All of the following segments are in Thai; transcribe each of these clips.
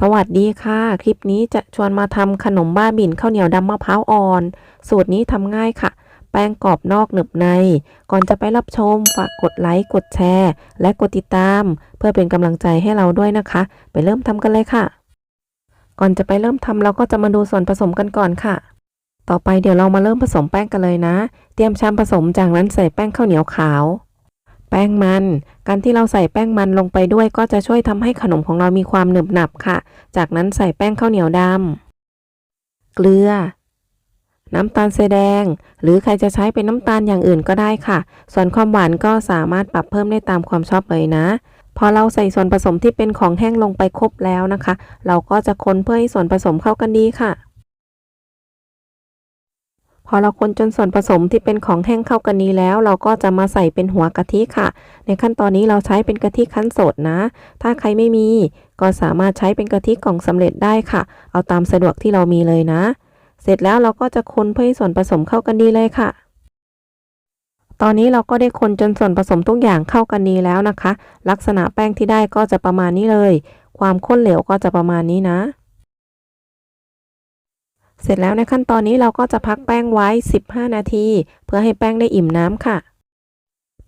สวัสดีค่ะ คลิปนี้จะชวนมาทำขนมบ้าบิ่นข้าวเหนียวดำมะพร้าวอ่อน สูตรนี้ทำง่ายค่ะ แป้งกรอบนอกหนึบใน ก่อนจะไปรับชม ฝากกดไลค์ กดแชร์ และกดติดตาม เพื่อเป็นกำลังใจให้เราด้วยนะคะ ไปเริ่มทำกันเลยค่ะ ก่อนจะไปเริ่มทำเราก็จะมาดูส่วนผสมกันก่อนค่ะ ต่อไปเดี๋ยวเรามาเริ่มผสมแป้งกันเลยนะ เตรียมชามผสมจากนั้นใส่แป้งข้าวเหนียวขาว แป้งมัน การที่เราใส่แป้งมันลงไปด้วยก็จะช่วยทำให้ขนมของเรามีความหนึบหนับค่ะ จากนั้นใส่แป้งข้าวเหนียวดำเกลือ น้ำตาลทรายแดง หรือใครจะใช้เป็นน้ำตาลอย่างอื่นก็ได้ค่ะ ส่วนความหวานก็สามารถปรับเพิ่มได้ตามความชอบเลยนะ พอเราใส่ส่วนผสมที่เป็นของแห้งลงไปครบแล้วนะคะ เราก็จะคนเพื่อให้ส่วนผสมเข้ากันดีค่ะ พอเราคนจนส่วนผสมที่เป็นของแห้งเข้ากันนี้แล้ว เราก็จะมาใส่เป็นหัวกะทิค่ะ ในขั้นตอนนี้เราใช้เป็นกะทิคั้นสดนะ ถ้าใครไม่มี ก็สามารถใช้เป็นกะทิกล่องสำเร็จได้ค่ะ เอาตามสะดวกที่เรามีเลยนะ เสร็จแล้วเราก็จะคนเพื่อให้ส่วนผสมเข้ากันดีเลยค่ะตอนนี้เราก็ได้คนจนส่วนผสมทุกอย่างเข้ากันดีแล้วนะคะ ลักษณะแป้งที่ได้ก็จะประมาณนี้เลย ความข้นเหลวก็จะประมาณนี้นะ เสร็จแล้วในขั้นตอนนี้เราก็จะพักแป้งไว้ 15 นาที เพื่อให้แป้งได้อิ่มน้ำค่ะ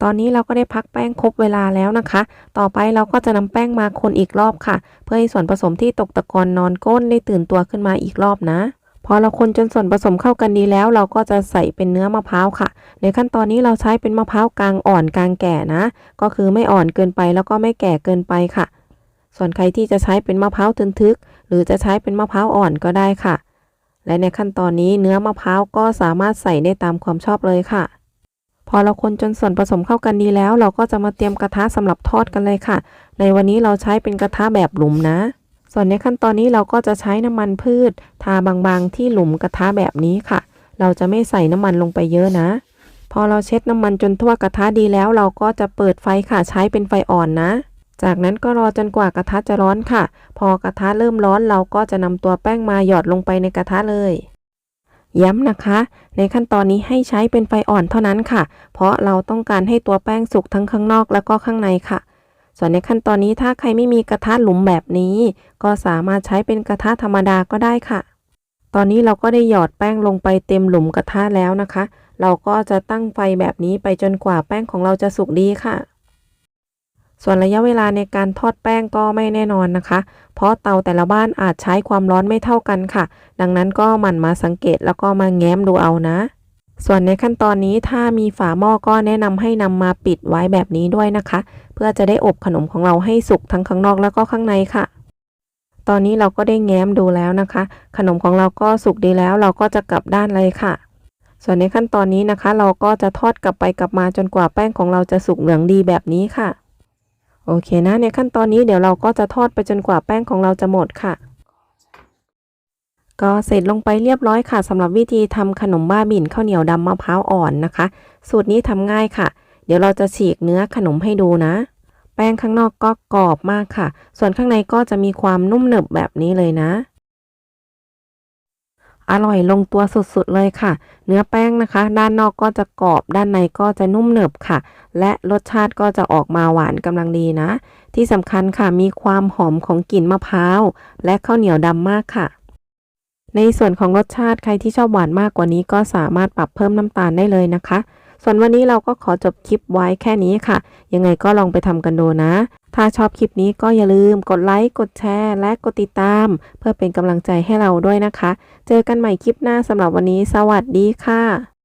ตอนนี้เราก็ได้พักแป้งครบเวลาแล้วนะคะ ต่อไปเราก็จะนำแป้งมาคนอีกรอบค่ะ เพื่อให้ส่วนผสมที่ตกตะกอนนอนก้นได้ตื่นตัวขึ้นมาอีกรอบนะพอเราคนจนส่วนผสมเข้ากันดีแล้ว เราก็จะใส่เป็นเนื้อมะพร้าวค่ะ ในขั้นตอนนี้เราใช้เป็นมะพร้าวกลางอ่อนกลางแก่นะ ก็คือไม่อ่อนเกินไปแล้วก็ไม่แก่เกินไปค่ะ ส่วนใครที่จะใช้เป็นมะพร้าวทึนทึก หรือจะใช้เป็นมะพร้าวอ่อนก็ได้ค่ะ และในขั้นตอนนี้เนื้อมะพร้าวก็สามารถใส่ได้ตามความชอบเลยค่ะ พอเราคนจนส่วนผสมเข้ากันดีแล้ว เราก็จะมาเตรียมกระทะสำหรับทอดกันเลยค่ะ ในวันนี้เราใช้เป็นกระทะแบบหลุมนะ ส่วนในขั้นตอนนี้เราก็จะใช้น้ำมันพืช ทาบางๆ ที่หลุมกระทะแบบนี้ค่ะ เราจะไม่ใส่น้ำมันลงไปเยอะนะ พอเราเช็ดน้ำมันจนทั่วกระทะดีแล้ว เราก็จะเปิดไฟค่ะใช้เป็นไฟอ่อนนะ จากนั้นก็รอจนกว่ากระทะจะร้อนค่ะ พอกระทะเริ่มร้อนเราก็จะนำตัวแป้งมาหยอดลงไปในกระทะเลย ย้ำนะคะ ในขั้นตอนนี้ให้ใช้เป็นไฟอ่อนเท่านั้นค่ะ เพราะเราต้องการให้ตัวแป้งสุกทั้งข้างนอกแล้วก็ข้างในค่ะ ส่วนในขั้นตอนนี้ถ้าใครไม่มีกระทะหลุมแบบนี้ ก็สามารถใช้เป็นกระทะธรรมดาก็ได้ค่ะ ตอนนี้เราก็ได้หยอดแป้งลงไปเต็มหลุมกระทะแล้วนะคะ เราก็จะตั้งไฟแบบนี้ไปจนกว่าแป้งของเราจะสุกดีค่ะ ส่วนระยะเวลาในการทอดแป้งก็ไม่แน่นอนนะคะ เพราะเตาแต่ละบ้านอาจใช้ความร้อนไม่เท่ากันค่ะ ดังนั้นก็หมั่นมาสังเกตแล้วก็มาแง้มดูเอานะ ส่วนในขั้นตอนนี้ถ้ามีฝาหม้อก็แนะนำให้นำมาปิดไว้แบบนี้ด้วยนะคะ เพื่อจะได้อบขนมของเราให้สุกทั้งข้างนอกแล้วก็ข้างในค่ะ ตอนนี้เราก็ได้แง้มดูแล้วนะคะ ขนมของเราก็สุกดีแล้วเราก็จะกลับด้านเลยค่ะส่วนในขั้นตอนนี้นะคะ เราก็จะทอดกลับไปกลับมาจนกว่าแป้งของเราจะสุกเหลืองดีแบบนี้ค่ะ โอเคนะ ในขั้นตอนนี้เดี๋ยวเราก็จะทอดไปจนกว่าแป้งของเราจะหมดค่ะ ก็เสร็จลงไปเรียบร้อยค่ะสำหรับวิธีทำขนมบ้าบิ่นข้าวเหนียวดำมะพร้าวอ่อนนะคะ สูตรนี้ทำง่ายค่ะ เดี๋ยวเราจะฉีกเนื้อขนมให้ดูนะ แป้งข้างนอกก็กรอบมากค่ะ ส่วนข้างในก็จะมีความนุ่มหนึบแบบนี้เลยนะ อร่อยลงตัวสุดๆเลยค่ะ เนื้อแป้งนะคะ ด้านนอกก็จะกรอบด้านในก็จะนุ่มหนึบค่ะ และรสชาติก็จะออกมาหวานกำลังดีนะ ที่สำคัญค่ะมีความหอมของกลิ่นมะพร้าวและข้าวเหนียวดำมากค่ะ ในส่วนของรสชาติใครที่ชอบหวานมากกว่านี้ก็สามารถปรับเพิ่มน้ำตาลได้เลยนะคะ ส่วนวันนี้เราก็ขอจบคลิปไว้แค่นี้ค่ะ ยังไงก็ลองไปทำกันดูนะ ถ้าชอบคลิปนี้ก็อย่าลืมกดไลค์กดแชร์และกดติดตาม เพื่อเป็นกำลังใจให้เราด้วยนะคะ เจอกันใหม่คลิปหน้าสำหรับวันนี้ สวัสดีค่ะ